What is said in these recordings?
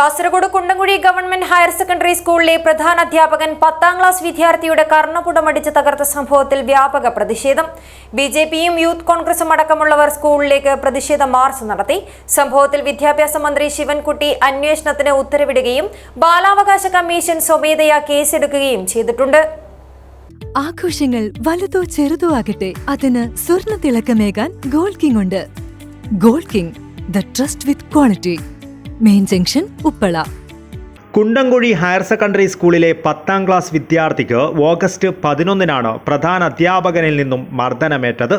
Kasaragod Kundamkuzhi government higher secondary സ്കൂളിലെ പ്രധാന അധ്യാപകൻ പത്താം ക്ലാസ് വിദ്യാർത്ഥിയുടെ കർണപുടമടിച്ച് തകർത്ത സംഭവത്തിൽ വ്യാപക പ്രതിഷേധം. ബി ജെ പിയും യൂത്ത് കോൺഗ്രസും അടക്കമുള്ളവർ സ്കൂളിലേക്ക് പ്രതിഷേധ മാർച്ച് നടത്തി. സംഭവത്തിൽ വിദ്യാഭ്യാസ മന്ത്രി ശിവൻകുട്ടി അന്വേഷണത്തിന് ഉത്തരവിടുകയും ബാലാവകാശ കമ്മീഷൻ സ്വമേധയാ കേസെടുക്കുകയും ചെയ്തിട്ടുണ്ട്. ആഘോഷങ്ങൾ വലുതോ ചെറുതോ ആകട്ടെ അതിന് സ്വർണ തിളക്കമേകാൻ ഗോൾഡ് കിങ് ഉണ്ട്. Gold King the trust with quality. Main junction Uppala. Kundamkuzhi higher secondary സ്കൂളിലെ പത്താം ക്ലാസ് വിദ്യാർത്ഥിക്ക് ഓഗസ്റ്റ് പതിനൊന്നിനാണ് പ്രധാന അധ്യാപകനിൽ നിന്നും മർദ്ദനമേറ്റത്.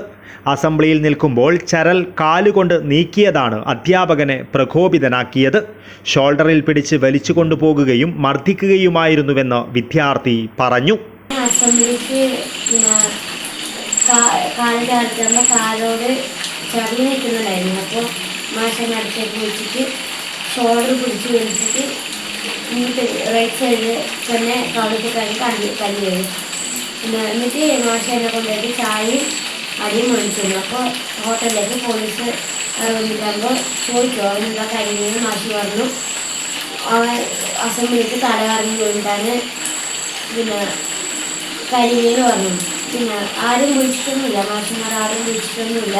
അസംബ്ലിയിൽ നിൽക്കുമ്പോൾ ചരൽ കാലുകൊണ്ട് നീക്കിയതാണ് അധ്യാപകനെ പ്രകോപിതനാക്കിയത്. ഷോൾഡറിൽ പിടിച്ച് വലിച്ചു കൊണ്ടുപോകുകയും മർദ്ദിക്കുകയുമായിരുന്നുവെന്ന് വിദ്യാർത്ഥി പറഞ്ഞു. അസംബ്ലിക്ക് കാലോട് നിൽക്കുന്നുണ്ടായിരുന്നു അപ്പോൾ മാഷനെ അടുത്തേക്ക് വിളിച്ചിട്ട് ഷോൾഡർ പിടിച്ച് വലിച്ചിട്ട് ഇങ്ങോട്ട് റൈറ്റ് സൈഡിൽ തന്നെ കവിളിട്ട് കഴിഞ്ഞ് കല്ല് കല്ല് വരും. എന്നിട്ട് എന്നെ കൊണ്ടുപോയിട്ട് ചായയും അടിയും മേടിച്ചിരുന്നു അപ്പോൾ ഹോട്ടലിലേക്ക് പോലീസ് വന്നിട്ടാകുമ്പോൾ ചോദിച്ചു അവനെന്താ കഴിഞ്ഞെന്ന് മാഷി പറഞ്ഞു അവൻ അസംബ്ലിക്ക് തല കറങ്ങി വീണിട്ടാണ് പിന്നെ കരിമീൻ പറഞ്ഞു. പിന്നെ ആരും വിളിച്ചിട്ടൊന്നുമില്ല. മാഷിമാർ ആരും വിളിച്ചിട്ടൊന്നുമില്ല.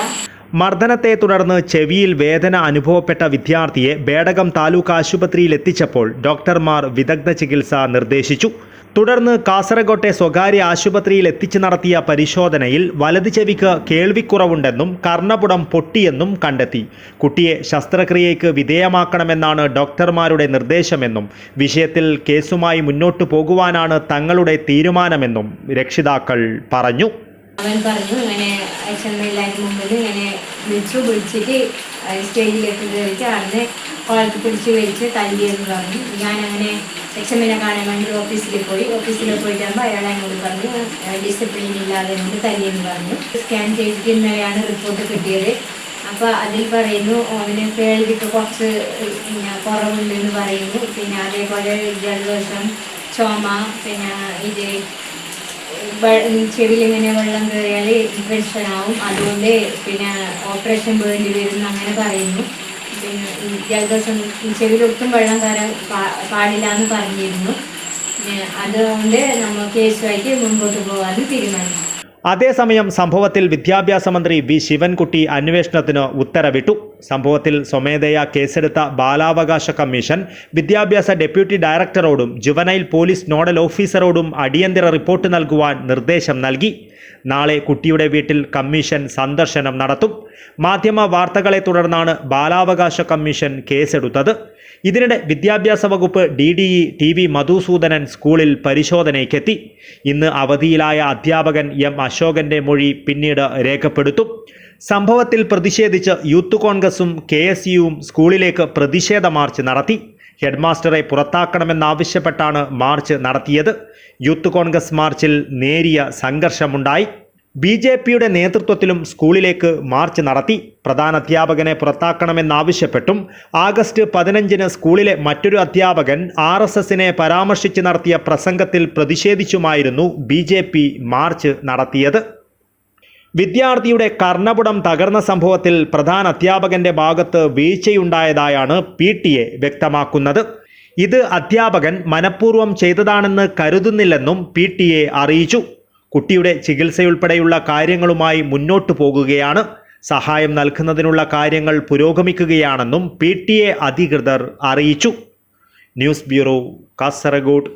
മർദ്ദനത്തെ തുടർന്ന് ചെവിയിൽ വേദന അനുഭവപ്പെട്ട വിദ്യാർത്ഥിയെ ബേടകം താലൂക്ക് ആശുപത്രിയിൽ എത്തിച്ചപ്പോൾ ഡോക്ടർമാർ വിദഗ്ധ ചികിത്സ നിർദ്ദേശിച്ചു. തുടർന്ന് കാസർഗോട്ടെ സ്വകാര്യ ആശുപത്രിയിൽ എത്തിച്ചു നടത്തിയ പരിശോധനയിൽ വലത് ചെവിക്ക് കേൾവിക്കുറവുണ്ടെന്നും കർണപുടം പൊട്ടിയെന്നും കണ്ടെത്തി. കുട്ടിയെ ശസ്ത്രക്രിയയ്ക്ക് വിധേയമാക്കണമെന്നാണ് ഡോക്ടർമാരുടെ നിർദ്ദേശമെന്നും വിഷയത്തിൽ കേസുമായി മുന്നോട്ടു പോകുവാനാണ് തങ്ങളുടെ തീരുമാനമെന്നും രക്ഷിതാക്കൾ പറഞ്ഞു. അവൻ പറഞ്ഞു ഇങ്ങനെ ചെന്നൈയിലായിട്ട് മുമ്പിൽ ഇങ്ങനെ വിളിച്ചു വിളിച്ചിട്ട് സ്റ്റേജിലേക്ക് കയറിയിട്ട് അവിടുന്ന് കോളത്തിൽ പിടിച്ച് വലിച്ച് തല്ലിയെന്ന് പറഞ്ഞു. ഞാനങ്ങനെ എക്സമിനെ കാണാൻ വേണ്ടി ഓഫീസിൽ പോയി. ഓഫീസിൽ പോയിട്ടാകുമ്പോൾ അയാൾ എന്നോട് പറഞ്ഞു ഡിസിപ്ലിൻ ഇല്ലാതെ കൊണ്ട് തല്ലിയെന്ന് പറഞ്ഞു. സ്കാൻ ചെയ്തിട്ട് ഇന്നലെയാണ് റിപ്പോർട്ട് കിട്ടിയത്. അപ്പോൾ അതിൽ പറയുന്നു അവന് കേൾവിക്ക് കുറച്ച് പിന്നെ കുറവുണ്ടെന്ന് പറയുന്നു. പിന്നെ അതേപോലെ ജലദോഷം ചുമ പിന്നെ ഇത് ഇങ്ങനെ വെള്ളം കയറിയാൽ ഇൻഫെക്ഷൻ ആവും. അതുകൊണ്ട് പിന്നെ ഓപ്പറേഷൻ വേണ്ടി വരും അങ്ങനെ പറയുന്നു. പിന്നെ ജലദോഷം ചെവിയിലൊട്ടും വെള്ളം കയറാൻ പാടില്ല എന്ന് പറഞ്ഞിരുന്നു. അതുകൊണ്ട് നമ്മൾ കേസുമായിട്ട് മുൻപോട്ട് പോകാമെന്ന് തീരുമാനിച്ചു. അതേസമയം സംഭവത്തിൽ വിദ്യാഭ്യാസ മന്ത്രി വി ശിവൻകുട്ടി അന്വേഷണത്തിന് ഉത്തരവിട്ടു. സംഭവത്തിൽ സ്വമേധയാ കേസെടുത്ത ബാലാവകാശ കമ്മീഷൻ വിദ്യാഭ്യാസ ഡെപ്യൂട്ടി ഡയറക്ടറോടും ജുവനൈൽ പോലീസ് നോഡൽ ഓഫീസറോടും അടിയന്തര റിപ്പോർട്ട് നൽകുവാൻ നിർദ്ദേശം നൽകി. നാളെ കുട്ടിയുടെ വീട്ടിൽ കമ്മീഷൻ സന്ദർശനം നടത്തും. മാധ്യമ വാർത്തകളെ തുടർന്നാണ് ബാലാവകാശ കമ്മീഷൻ കേസെടുത്തത്. ഇതിനിടെ വിദ്യാഭ്യാസ വകുപ്പ് D D E T V Madhusoodanan സ്കൂളിൽ പരിശോധനയ്ക്കെത്തി. ഇന്ന് അവധിയിലായ അധ്യാപകൻ എം അശോകന്റെ മൊഴി പിന്നീട് രേഖപ്പെടുത്തും. സംഭവത്തിൽ പ്രതിഷേധിച്ച് യൂത്ത് കോൺഗ്രസും കെ എസ് യുവും സ്കൂളിലേക്ക് പ്രതിഷേധ മാർച്ച് നടത്തി. ഹെഡ്മാസ്റ്ററെ പുറത്താക്കണമെന്നാവശ്യപ്പെട്ടാണ് മാർച്ച് നടത്തിയത്. യൂത്ത് കോൺഗ്രസ് മാർച്ചിൽ നേരിയ സംഘർഷമുണ്ടായി. ബി ജെ പിയുടെ നേതൃത്വത്തിലും സ്കൂളിലേക്ക് മാർച്ച് നടത്തി. പ്രധാന അധ്യാപകനെ പുറത്താക്കണമെന്നാവശ്യപ്പെട്ടും ആഗസ്റ്റ് പതിനഞ്ചിന് സ്കൂളിലെ മറ്റൊരു അധ്യാപകൻ ആർ എസ് എസിനെ പരാമർശിച്ച് നടത്തിയ പ്രസംഗത്തിൽ പ്രതിഷേധിച്ചുമായിരുന്നു ബി ജെ പി മാർച്ച് നടത്തിയത്. വിദ്യാർത്ഥിയുടെ കർണപുടം തകർന്ന സംഭവത്തിൽ പ്രധാന അധ്യാപകന്റെ ഭാഗത്ത് വീഴ്ചയുണ്ടായതായാണ് പി ടി എ വ്യക്തമാക്കുന്നത്. ഇത് അധ്യാപകൻ മനഃപൂർവം ചെയ്തതാണെന്ന് കരുതുന്നില്ലെന്നും പി ടി എ അറിയിച്ചു. കുട്ടിയുടെ ചികിത്സയുൾപ്പെടെയുള്ള കാര്യങ്ങളുമായി മുന്നോട്ടു പോകുകയാണ്. സഹായം നൽകുന്നതിനുള്ള കാര്യങ്ങൾ പുരോഗമിക്കുകയാണെന്നും പി ടി എ അധികൃതർ അറിയിച്ചു. News bureau Kasaragod.